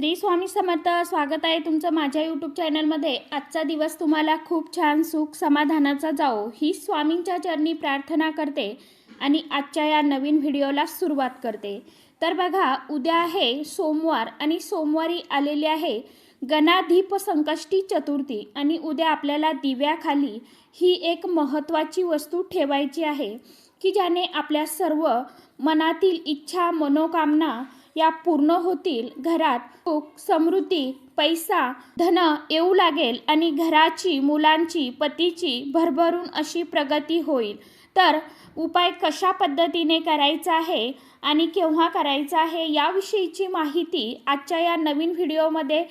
श्री स्वामी समर्थ स्वागत आहे तुमचं माझ्या यूट्यूब चॅनलमध्ये आजचा दिवस तुम्हाला खूप छान सुख समाधानाचा जाओ ही स्वामींच्या चरणी प्रार्थना करते आणि आजच्या या नवीन व्हिडिओला सुरुवात करते. तर बघा उद्या आहे सोमवार आणि सोमवारी आलेली आहे गणाधीप संकष्टी चतुर्थी आणि उद्या आपल्याला दिव्याखाली ही एक महत्त्वाची वस्तू ठेवायची आहे की ज्याने आपल्या सर्व मनातील इच्छा मनोकामना या पूर्ण होतील घरात. सुख समृद्धी पैसा धन येऊ लागेल आणि घराची मुलांची पतीची भरभरून अशी प्रगती होईल. तर उपाय कशा पद्धतीने करायचा आहे आणि केव्हा करायचा आहे याविषयीची माहिती आजच्या या नवीन व्हिडिओमध्ये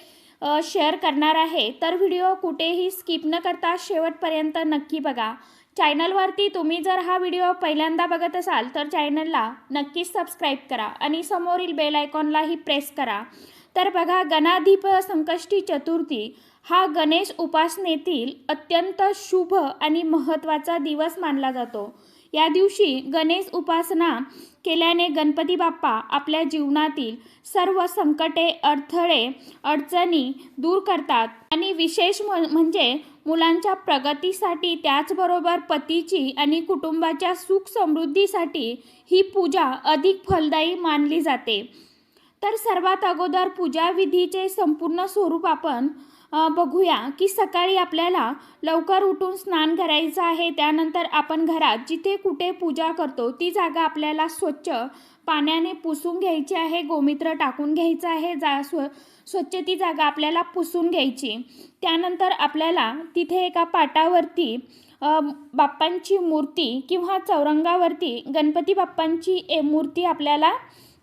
शेअर करणार आहे. तर व्हिडिओ कुठेही स्किप न करता शेवटपर्यंत नक्की बघा. चॅनलवरती तुम्ही जर हा व्हिडिओ पहिल्यांदा बघत असाल तर चॅनलला नक्कीच सबस्क्राईब करा आणि समोरील बेल आयकॉनलाही प्रेस करा. तर बघा गणाधीप संकष्टी चतुर्थी हा गणेश उपासनेतील अत्यंत शुभ आणि महत्त्वाचा दिवस मानला जातो. या दिवशी गणेश उपासना केल्याने गणपती बाप्पा आपल्या जीवनातील सर्व संकटे अडथळे अडचणी दूर करतात. आणि विशेष म्हणजे मुलांच्या प्रगतीसाठी त्याचबरोबर पतीची आणि कुटुंबाच्या सुख समृद्धीसाठी ही पूजा अधिक फलदायी मानली जाते. तर सर्वात अगोदर पूजाविधीचे संपूर्ण स्वरूप आपण बघूया की सकाळी आपल्याला लवकर उठून स्नान करायचं आहे. त्यानंतर आपण घरात जिथे कुठे पूजा करतो ती जागा आपल्याला स्वच्छ पाण्याने पुसून घ्यायची आहे. गोमित्र टाकून घ्यायचं आहे. जा स्व स्वच्छ ती जागा आपल्याला पुसून घ्यायची. त्यानंतर आपल्याला तिथे एका पाटावरती बाप्पांची मूर्ती किंवा चौरंगावरती गणपती बाप्पांची ए मूर्ती आपल्याला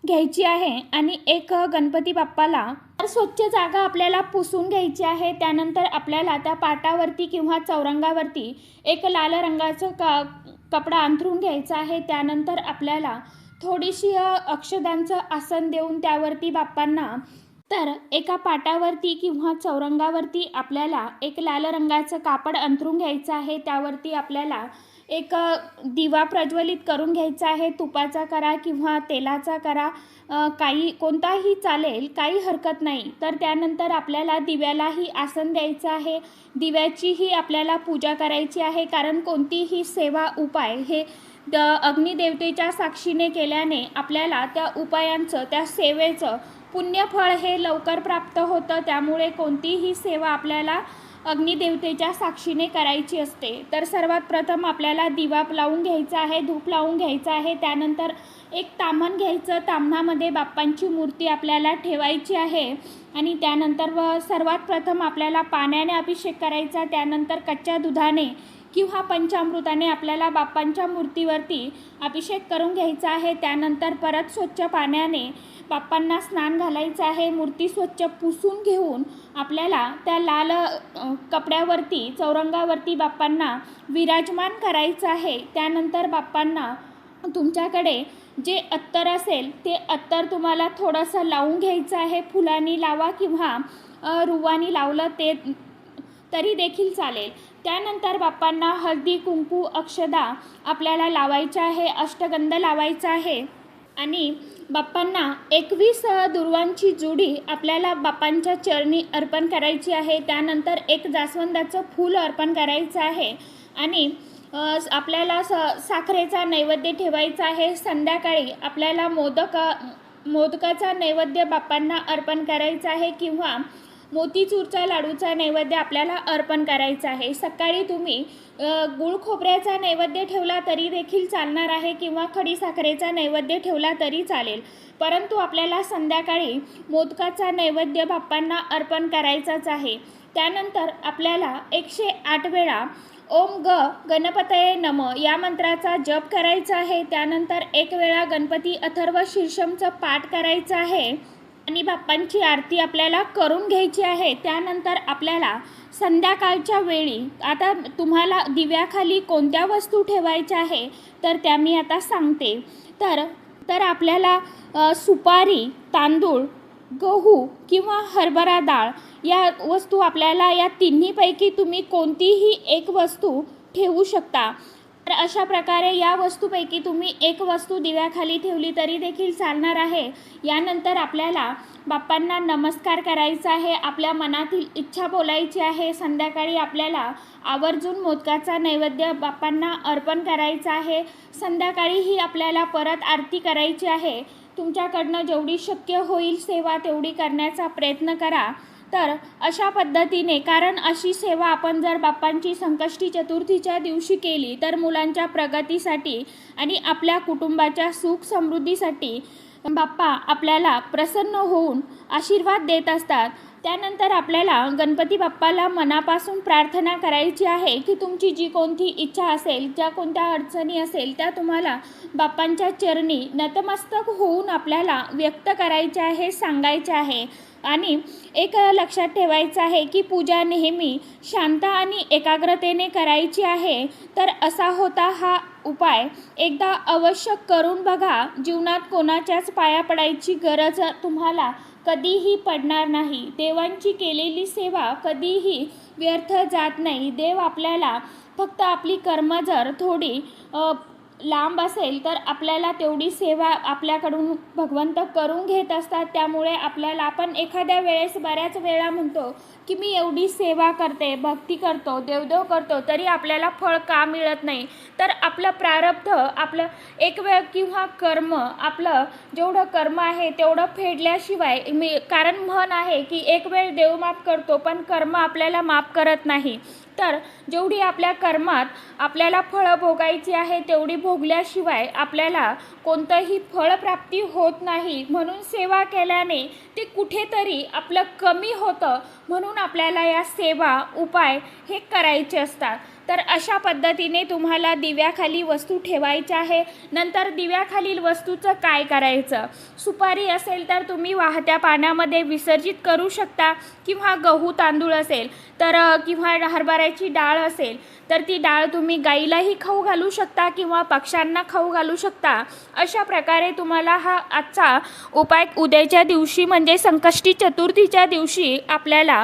घ्यायची आहे आणि एक गणपती बाप्पाला तर स्वच्छ जागा आपल्याला पुसून घ्यायची आहे. त्यानंतर आपल्याला त्या पाटावरती किंवा चौरंगावरती एक लाल रंगाचं क कपडा अंथरून घ्यायचा आहे. त्यानंतर आपल्याला थोडीशी अक्षदांचं आसन देऊन त्यावरती बाप्पांना तर एका पाटावरती किंवा चौरंगावरती आपल्याला एक लाल रंगाचं कापड अंथरून घ्यायचं आहे. त्यावरती आपल्याला एक दिवा प्रज्वलित करून घ्यायचा आहे तुपाचा करा किंवा तेलाचा करा काही कोणताही चालेल काही हरकत नाही. तर त्यानंतर आपल्याला दिव्यालाही आसन द्यायचं आहे. दिव्याचीही आपल्याला पूजा करायची आहे. कारण कोणतीही सेवा उपाय हे द अग्निदेवतेच्या साक्षीने केल्याने आपल्याला त्या उपायांचं त्या सेवेचं पुण्यफळ हे लवकर प्राप्त होतं. त्यामुळे कोणतीही सेवा आपल्याला अग्निदेवतेच्या साक्षीने करायची असते. तर सर्वात प्रथम आपल्याला दिवा लावून घ्यायचा आहे धूप लावून घ्यायचा आहे. त्यानंतर एक तामण घ्यायचं. ताम्हणामध्ये बाप्पांची मूर्ती आपल्याला ठेवायची आहे. आणि त्यानंतर व सर्वात प्रथम आपल्याला पाण्याने अभिषेक करायचा. त्यानंतर कच्च्या दुधाने किंवा पंचामृताने आपल्याला बाप्पांच्या मूर्तीवरती अभिषेक करून घ्यायचा आहे. त्यानंतर परत स्वच्छ पाण्याने बाप्पांना स्नान घालायचं आहे. मूर्ती स्वच्छ पुसून घेऊन आपल्याला त्या लाल कपड्यावरती चौरंगावरती बाप्पांना विराजमान करायचं आहे. त्यानंतर बाप्पांना तुमच्याकडे जे अत्तर असेल ते अत्तर तुम्हाला थोडंसं लावून घ्यायचं आहे. फुलांनी लावा किंवा रुवानी लावलं ते तरी देखील चालेल. त्यानंतर बाप्पांना हळदी कुंकू अक्षदा आपल्याला लावायच्या आहे अष्टगंध लावायचा आहे. आणि बाप्पांना एकवीस दुर्वांची जुडी आपल्याला बाप्पांच्या चरणी अर्पण करायची आहे. त्यानंतर एक जास्वंदाचं फूल अर्पण करायचं आहे. आणि आपल्याला स साखरेचा नैवेद्य ठेवायचा आहे. संध्याकाळी आपल्याला मोदक मोदकाचा नैवेद्य बाप्पांना अर्पण करायचा आहे किंवा मोतीचूरचा लाडूचा नैवेद्य आपल्याला अर्पण करायचा आहे. सकाळी तुम्ही गुळ खोबऱ्याचा नैवेद्य ठेवला तरी देखील चालणार आहे किंवा खडीसाखरेचा नैवेद्य ठेवला तरी चालेल. परंतु आपल्याला संध्याकाळी मोदकाचा नैवेद्य बाप्पांना अर्पण करायचाच आहे. त्यानंतर आपल्याला एकशे आठ वेळा ओम ग गणपतये नम या मंत्राचा जप करायचा आहे. त्यानंतर एक वेळा गणपती अथर्व शीर्षमचं पाठ करायचं आहे. आणि बाप्पांची आरती आपल्याला करून घ्यायची आहे. त्यानंतर आपल्याला संध्याकाळच्या वेळी आता तुम्हाला दिव्याखाली कोणत्या वस्तू ठेवायच्या आहे तर त्या मी आता सांगते. तर तर आपल्याला सुपारी तांदूळ गहू किंवा हरभरा डाळ या वस्तू आपल्याला या तिन्हीपैकी तुम्ही कोणतीही एक वस्तू ठेवू शकता. तर अशा प्रकारे या वस्तूपैकी तुम्ही एक वस्तू दिव्याखाली ठेवली तरी देखील चालणार आहे. यानंतर आपल्याला बाप्पांना नमस्कार करायचा आहे. आपल्या मनातील इच्छा बोलायची आहे. संध्याकाळी आपल्याला आवर्जून मोदकाचा नैवेद्य बाप्पांना अर्पण करायचा आहे. संध्याकाळीही आपल्याला परत आरती करायची आहे. तुमच्याकडनं जेवढी शक्य होईल सेवा तेवढी करण्याचा प्रयत्न करा. तर अशा पद्धतीने कारण अशी सेवा आपण जर बाप्पांची संकष्टी चतुर्थीच्या दिवशी केली तर मुलांच्या प्रगतीसाठी आणि आपल्या कुटुंबाच्या सुख समृद्धीसाठी बाप्पा आपल्याला प्रसन्न होऊन आशीर्वाद देत असतात. त्यानंतर आपल्याला गणपती बाप्पाला मनापासून प्रार्थना करायची आहे की तुमची जी कोणती इच्छा असेल ज्या कोणत्या अडचणी असेल त्या तुम्हाला बाप्पांच्या चरणी नतमस्तक होऊन आपल्याला व्यक्त करायचे आहे सांगायचे आहे. आणि एक लक्षात ठेवायचं आहे की पूजा नेहमी शांत आणि एकाग्रतेने करायची आहे. तर असा होता हा उपाय एकदा अवश्य करून बघा. जीवनात कोणाच्याच पाया पडायची गरज तुम्हाला कधीही पडणार नाही. देवांची केलेली सेवा कधीही व्यर्थ जात नाही. देव आपल्याला फक्त आपली कर्म जर थोडी लांब असेल तर आपल्याला तेवढी सेवा आपल्याकडून भगवंत करून घेत असतात. त्यामुळे आपल्याला आपण एखाद्या वेळेस बऱ्याच वेळा म्हणतो की मी एवढी सेवा करते भक्ती करतो देवदेव करतो तरी आपल्याला फळ का मिळत नाही? तर आपलं प्रारब्ध आपलं एक वेळ किंवा कर्म आपलं जेवढं कर्म आहे तेवढं फेडल्याशिवाय मी कारण म्हण आहे की एक वेळ देव माफ करतो पण कर्म आपल्याला माफ करत नाही. तर जेवढी आपल्या कर्मात आपल्याला फळं भोगायची आहे तेवढी भोगल्याशिवाय आपल्याला कोणतंही फळप्राप्ती होत नाही. म्हणून सेवा केल्याने ते कुठेतरी आपलं कमी होतं. म्हणून आपल्याला या सेवा उपाय हे करायचे असतात. तर अशा पद्धतीने तुम्हाला दिव्याखाली वस्तू ठेवायच्या आहे. नंतर दिव्याखालील वस्तूचं काय करायचं? सुपारी असेल तर तुम्ही वाहत्या पाण्यामध्ये विसर्जित करू शकता किंवा गहू तांदूळ असेल तर किंवा हरभऱ्याची डाळ असेल तर ती डाळ तुम्ही गाईलाही खाऊ घालू शकता किंवा पक्ष्यांना खाऊ घालू शकता. अशा प्रकारे तुम्हाला हा आजचा उपाय उद्याच्या दिवशी म्हणजे संकष्टी चतुर्थीच्या दिवशी आपल्याला